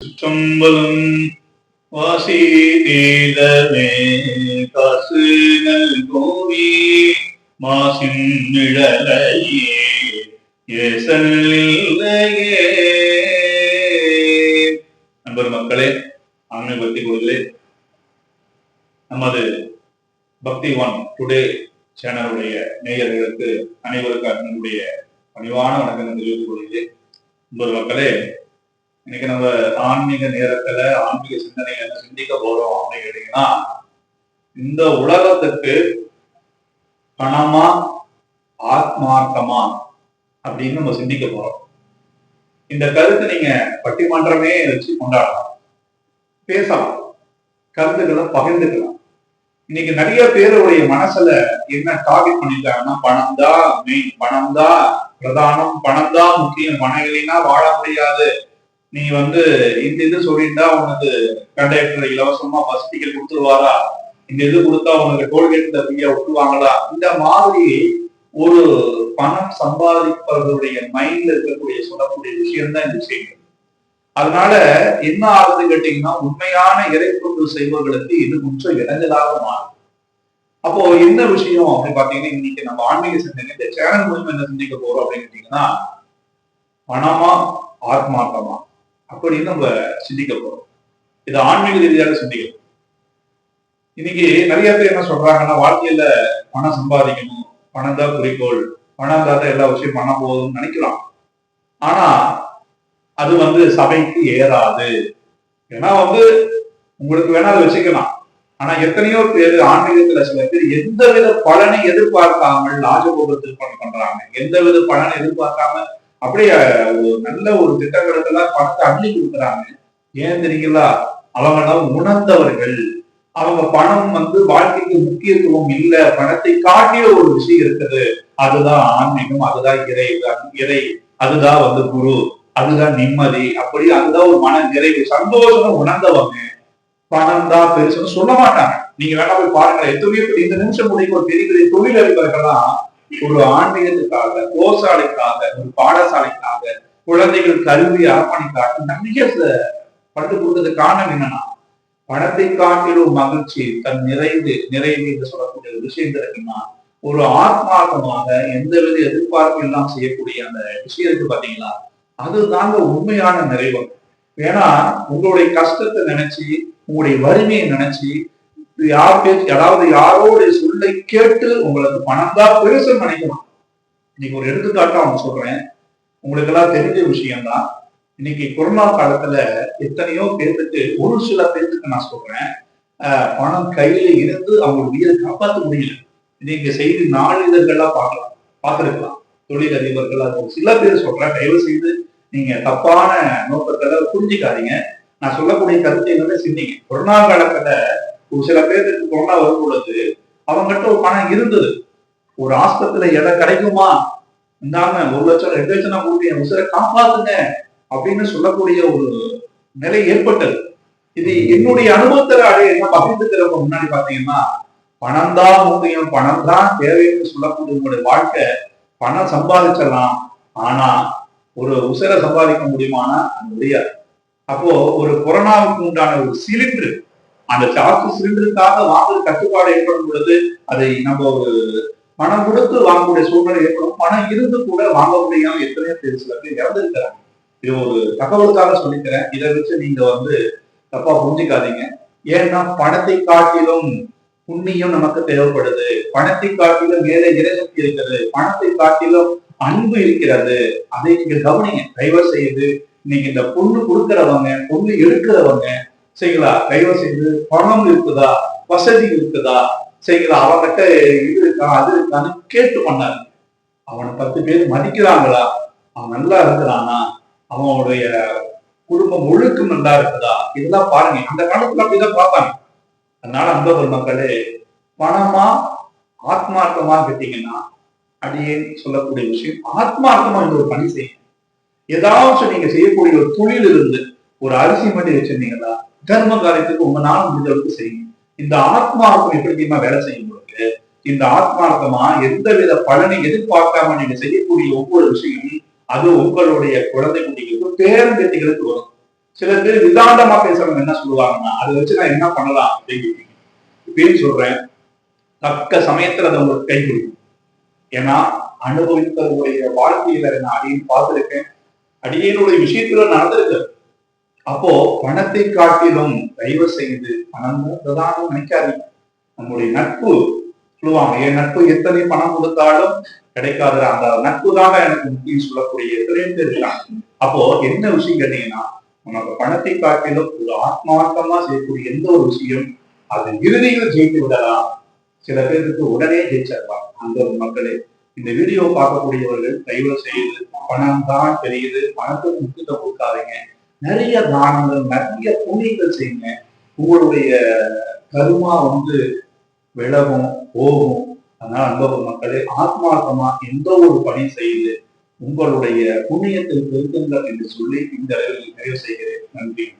சம்பலம் வாசி தீரமே காசு நல் கோவி மாசின் நண்பர் மக்களே ஆன்மீக பக்தி கோயிலே நமது பக்தி ஒன் டுடே சேனலுடைய நேயர்களுக்கு அனைவருக்கும் அண்ணனுடைய பணிவான வணக்கங்கள் தெரிவித்துக் கொள்கிறேன். நண்பர் மக்களே இன்னைக்கு நம்ம ஆன்மீக நேரத்துல ஆன்மீக சிந்தனை என்ன சிந்திக்க போறோம் அப்படின்னு கேட்டீங்கன்னா இந்த உலகத்துக்கு பணமா ஆத்மார்த்தமா அப்படின்னு நம்ம சிந்திக்க போறோம். இந்த கருத்தை நீங்க பட்டிமன்றமே வச்சு கொண்டாடலாம். பேசலாம். கருத்துக்களை பகிர்ந்துக்கலாம். இன்னைக்கு நிறைய பேருடைய மனசுல என்ன டார்கெட் பண்ணிருக்காங்கன்னா பணம் தான் மெயின் பணம் தான் பிரதானம் பணம் தான் முக்கியம். பணம் இல்லைன்னா வாழ முடியாது. நீ வந்து இந்த இது சொல்லிட்டா உனக்கு கண்டக்டர் இலவசமா பஸ் டிக்கெட் கொடுத்துருவாரா? இந்த இது கொடுத்தா உனக்கு டோல்கேட்ல ஃப்ரீயா விட்டுருவாங்களா இந்த மாதிரி ஒரு பணம் சம்பாதிப்பவர்களுடைய மைண்ட்ல இருக்கக்கூடிய சொல்லக்கூடிய விஷயம் தான் இந்த விஷயம். அதனால என்ன ஆகுது கேட்டீங்கன்னா உண்மையான இறைப்பொருள் செய்பவர்களுக்கு இது கொஞ்சம் இடைஞ்சலாக மாறும். அப்போ என்ன விஷயம் அப்படின்னு பாத்தீங்கன்னா இன்னைக்கு நம்ம ஆன்மீக சிந்தனை இந்த சேனல் மூலமா என்ன சிந்திக்க போறோம் அப்படின்னு கேட்டீங்கன்னா பணமா ஆத்மார்த்தமா? அப்படின்னு நம்ம சிந்திக்க போறோம். இது ஆன்மீக ரீதியாக சிந்திக்கணும் இன்னைக்கு நிறைய பேர் என்ன சொல்றாங்கன்னா வாழ்க்கையில பணம் சம்பாதிக்கணும் பணம் தான் குறிக்கோள் பணம் தான் எல்லா விஷயம் பண்ண போதும்னு நினைக்கலாம் ஆனா அது வந்து சபைக்கு ஏறாது. ஏன்னா வந்து உங்களுக்கு வேணா அதை வச்சுக்கலாம். ஆனா எத்தனையோ பேர் ஆன்மீகத்துல சில பேர் எந்தவித பலனை எதிர்பார்க்காமல் ராஜபோகத்தில் பண்றாங்க. எந்தவித பலனை எதிர்பார்க்காம அப்படியே ஒரு நல்ல ஒரு திட்டங்களுக்கெல்லாம் பணத்தை அள்ளி கொடுக்குறாங்க. ஏன் தெரியுங்களா? அவங்க உணர்ந்தவர்கள். அவங்க பணம் வந்து வாழ்க்கைக்கு முக்கியத்துவம் இல்ல. பணத்தை காட்டிய ஒரு விஷயம் இருக்குது. அதுதான் ஆன்மீகம் அதுதான் இறை இறை அதுதான் வந்து குரு அதுதான் நிம்மதி அப்படி அதுதான் ஒரு மன நிறைவு சந்தோஷம் உணர்ந்தவங்க பணம் தான் பெருசுன்னு சொல்ல மாட்டாங்க. நீங்க வேணா போய் பாருங்க எதுவுமே இந்த நிமிஷம் முடிக்கும் ஒரு பெரிய பெரிய தொழிலதிபர்கள்லாம் ஒரு ஆன்மீகத்துக்காக கோசாலைக்காக ஒரு பாடசாலைக்காக குழந்தைகள் கல்வி அரப்பணிக்காக நிறைய படுத்து கொடுத்தது காரணம் என்னன்னா பணத்தை காட்டிலும் மகிழ்ச்சி தன் நிறைந்து நிறைவு என்று சொல்லக்கூடிய விஷயம் இருக்குன்னா ஒரு ஆத்மார்த்தமாக எந்தவித எதிர்பார்ப்பு எல்லாம் செய்யக்கூடிய அந்த விஷயம் இருக்கு பாத்தீங்களா? அதுதாங்க உண்மையான நிறைவு. ஏன்னா உங்களுடைய கஷ்டத்தை நினைச்சு உங்களுடைய வறுமையை நினைச்சு யார் பேச்சு அதாவது யாரோடைய சொல்லை கேட்டு உங்களுக்கு பணம் தான் பெருசு நினைக்கலாம் இன்னைக்கு ஒரு எடுத்துக்காட்டா அவங்க சொல்றேன். உங்களுக்கு எல்லாம் தெரிஞ்ச விஷயம்தான். இன்னைக்கு கொரோனா காலத்துல எத்தனையோ பேர்த்துக்கு ஒரு சில பேர்த்துக்கு நான் சொல்றேன். பணம் கையில இருந்து அவங்க உயிரை காப்பாற்ற முடியல. இன்னைக்கு செய்தி நாளிதழ்கள்லாம் பார்க்கலாம். பார்த்துருக்கலாம். தொழிலதிபர்கள் அது ஒரு சில பேர் சொல்றேன். தயவு செய்து நீங்க தப்பான நோக்கத்தை புரிஞ்சுக்காதீங்க. நான் சொல்லக்கூடிய கருத்து என்னன்னு சிந்திங்க. கொரோனா காலத்துல ஒரு சில பேருக்கு கொரோனா வரும் பொழுது அவங்ககிட்ட ஒரு பணம் இருந்தது. ஒரு ஆஸ்பத்திரியில இடம் கிடைக்குமா? இந்தாங்க ஒரு லட்சம் ரெண்டு லட்சம் நான் கொடுத்து உசரை காப்பாத்துங்க அப்படின்னு சொல்லக்கூடிய ஒரு நிலை ஏற்பட்டது. இது என்னுடைய அனுபவத்துல அடைய என்ன பகிர்ந்துக்கிறவங்க முன்னாடி பாத்தீங்கன்னா பணம் தான் முக்கியம் பணம் தான் தேவைன்னு சொல்லக்கூடிய உங்களுடைய வாழ்க்கை. பணம் சம்பாதிச்சிடலாம். ஆனா ஒரு உசரை சம்பாதிக்க முடியுமானா? முடியாது. அப்போ ஒரு கொரோனாவுக்கு உண்டான ஒரு சிலிண்டர் அந்த சாக்கு சிலிண்டருக்காக வாங்குற கட்டுப்பாடு ஏற்படும் பொழுது அதை நம்ம ஒரு பணம் கொடுத்து வாங்கக்கூடிய சூழ்நிலை ஏற்படும். பணம் இருந்து கூட வாங்க முடியாம எத்தனையோ பேர் சில பேர் இறந்துருக்கிறாங்க. இது ஒரு தகவலுக்காக சொல்லிக்கிறேன். இதை வச்சு நீங்க வந்து தப்பா புரிஞ்சுக்காதீங்க. ஏன்னா பணத்தை காட்டிலும் புண்ணியம் நமக்கு தேவைப்படுது. பணத்தை காட்டிலும் மேலே இறைசக்தி இருக்கிறது. பணத்தை காட்டிலும் அன்பு இருக்கிறது. அதை நீங்க கவனிங்க. தயவு செய்து இன்னைக்கு இந்த பொண்ணு கொடுக்கிறவங்க பொண்ணு எடுக்கிறவங்க சரிங்களா தயவு செய்து பணம் இருக்குதா? வசதி இருக்குதா? சரிங்களா அவன்கிட்ட இது இருக்கான் அது இருக்கான்னு கேட்டு பண்ணாரு. அவனை பத்து பேர் மதிக்கிறாங்களா? அவன் நல்லா இருக்கிறானா? அவனுடைய குடும்பம் ஒழுக்கம் நல்லா இருக்குதா? இதெல்லாம் பாருங்க. அந்த காலத்துல அப்படிதான் பார்ப்பாங்க அதனால அன்பர்கள் மக்களே பணமா ஆத்மார்த்தமா கேட்டீங்கன்னா அடியேன்னு சொல்லக்கூடிய விஷயம் ஆத்மார்த்தமா இந்த ஒரு பணி செய்யும் ஏதாச்சும் நீங்க செய்யக்கூடிய ஒரு தொழில் இருந்து ஒரு அரிசி மட்டும் வச்சிருந்தீங்களா? தர்ம காரியத்துக்கு உங்க நாள் முடிஞ்சளவுக்கு செய்யும் இந்த ஆத்மார்த்தம் எப்படி தெரியுமா வேலை செய்யும் பொழுது இந்த ஆத்மார்த்தமா எந்த வித பலனை எதிர்பார்க்காம நீங்க செய்யக்கூடிய ஒவ்வொரு விஷயமும் அது உங்களுடைய குழந்தை குட்டிகளுக்கு பேரம்பேத்திகளுக்கு வரும். சில பேர் விதாண்டமா பேசுறவங்க என்ன சொல்லுவாங்கன்னா அதை வச்சு நான் என்ன பண்ணலாம் அப்படின்னு இப்பயும் சொல்றேன்? தக்க சமயத்துல அதை உங்களுக்கு கை கொடுக்கும். ஏன்னா அனுபவித்தவருடைய வாழ்க்கையில நான் அடியும் பார்த்திருக்கேன். அடியனுடைய விஷயத்துல நடந்திருக்கு அப்போ பணத்தை காட்டிலும் தயவு செய்து பணம் தான் பிரதானம் நினைக்காதீங்க. நம்முடைய நட்பு சொல்லுவாங்க என் நட்பு எத்தனை பணம் கொடுத்தாலும் கிடைக்காத அந்த நட்பு தாங்க எனக்கு முக்கியம் சொல்லக்கூடிய எத்தனையோ பேர் இருக்காங்க. அப்போ என்ன விஷயம் கேட்டீங்கன்னா நமக்கு பணத்தை காட்டிலும் ஒரு ஆத்மார்த்தமா செய்யக்கூடிய எந்த ஒரு விஷயம் அது இறுதியில் ஜெயித்து விடலாம். சில பேருக்கு உடனே ஜெயிச்சிடலாம். அந்த ஒரு மக்களே இந்த வீடியோ பார்க்கக்கூடியவர்கள் தயவு செய்து பணம் தான் தெரியுது பணத்துக்கு முக்கியத்துவம் கொடுக்காதீங்க. நிறைய தானங்கள் நிறைய புண்ணியங்கள் செய்யுங்க. உங்களுடைய கருமா வந்து விலகும் போகும். அதனால அன்பு மக்களே ஆத்மார்த்தமா எந்த ஒரு பணி செய்து உங்களுடைய புண்ணியத்தில் பெருக்குங்கள் என்று சொல்லி இந்த அளவில் நிறைவு செய்கிறேன். நன்றி.